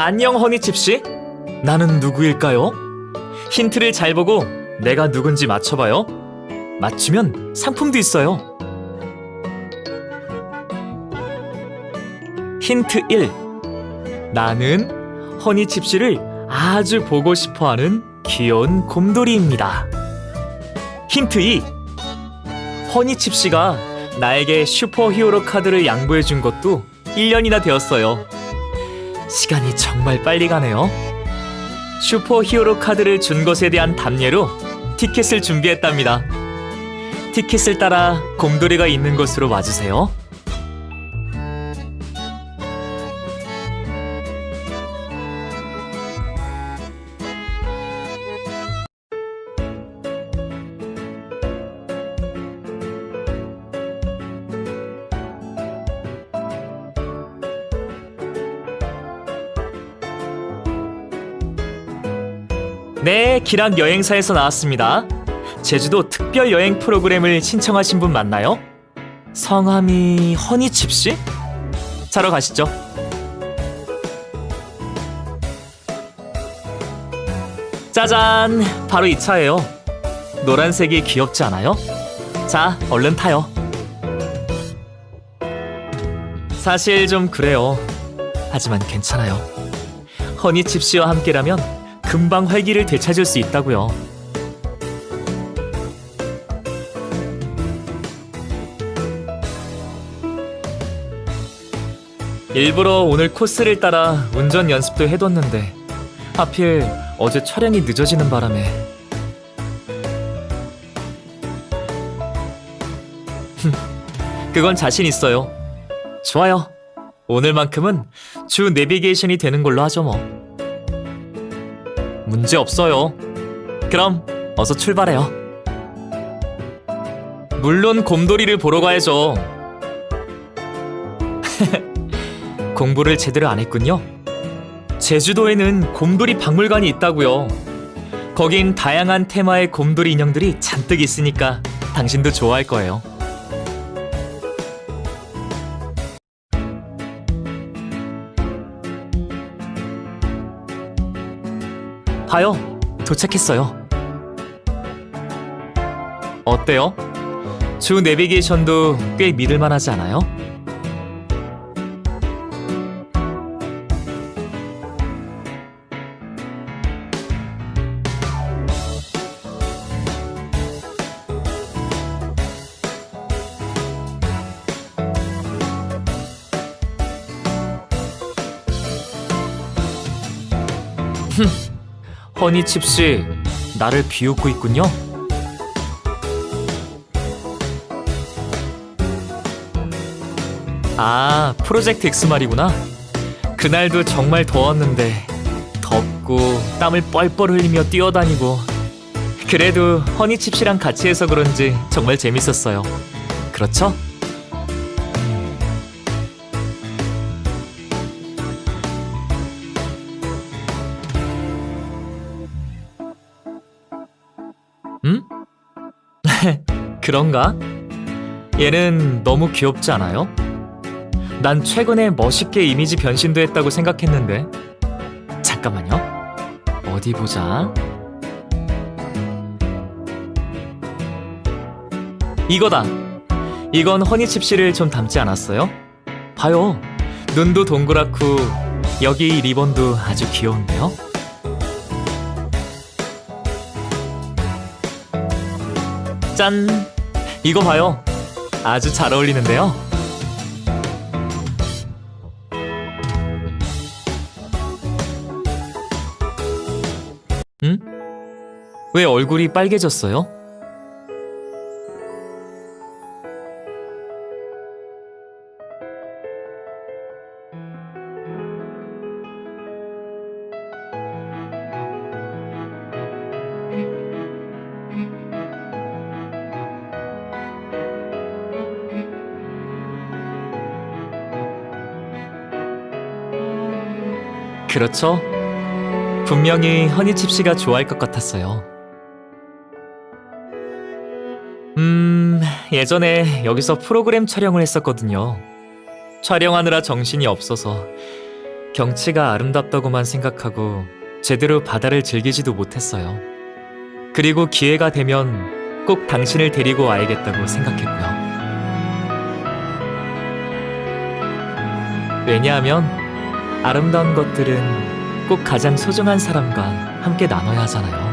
안녕 허니칩씨. 나는 누구일까요? 힌트를 잘 보고 내가 누군지 맞춰봐요. 맞추면 상품도 있어요. 힌트 1. 나는 허니칩씨를 아주 보고 싶어 하는 귀여운 곰돌이입니다. 힌트 2. 허니칩씨가 나에게 슈퍼히어로 카드를 양보해 준 것도 1년이나 되었어요. 시간이 정말 빨리 가네요. 슈퍼 히어로 카드를 준 것에 대한 답례로 티켓을 준비했답니다. 티켓을 따라 곰돌이가 있는 곳으로 와주세요. 네, 기락 여행사에서 나왔습니다. 제주도 특별 여행 프로그램을 신청하신 분 맞나요? 성함이 허니칩 씨? 자러 가시죠. 짜잔! 바로 이 차예요. 노란색이 귀엽지 않아요? 자, 얼른 타요. 사실 좀 그래요. 하지만 괜찮아요. 허니칩 씨와 함께라면 금방 활기를 되찾을 수 있다고요. 일부러 오늘 코스를 따라 운전 연습도 해뒀는데 하필 어제 촬영이 늦어지는 바람에 흠, 그건 자신 있어요. 좋아요. 오늘만큼은 주 내비게이션이 되는 걸로 하죠 뭐. 문제 없어요. 그럼 어서 출발해요. 물론 곰돌이를 보러 가야죠. 공부를 제대로 안 했군요. 제주도에는 곰돌이 박물관이 있다고요. 거긴 다양한 테마의 곰돌이 인형들이 잔뜩 있으니까 당신도 좋아할 거예요. 봐요. 도착했어요. 어때요? 주 내비게이션도 꽤 믿을만 하지 않아요? 허니칩 씨, 나를 비웃고 있군요. 아, 프로젝트 X 말이구나. 그날도 정말 더웠는데 덥고 땀을 뻘뻘 흘리며 뛰어다니고 그래도 허니칩 씨랑 같이 해서 그런지 정말 재밌었어요. 그렇죠? 그런가? 얘는 너무 귀엽지 않아요? 난 최근에 멋있게 이미지 변신도 했다고 생각했는데 잠깐만요 어디 보자 이거다 이건 허니칩 씨를 좀 닮지 않았어요? 봐요 눈도 동그랗고 여기 이 리본도 아주 귀여운데요? 짠! 이거 봐요. 아주 잘 어울리는데요. 응? 왜 얼굴이 빨개졌어요? 그렇죠. 분명히 허니칩 씨가 좋아할 것 같았어요. 음, 예전에 여기서 프로그램 촬영을 했었거든요. 촬영하느라 정신이 없어서 경치가 아름답다고만 생각하고 제대로 바다를 즐기지도 못했어요. 그리고 기회가 되면 꼭 당신을 데리고 와야겠다고 생각했고요. 왜냐하면 아름다운 것들은 꼭 가장 소중한 사람과 함께 나눠야 하잖아요.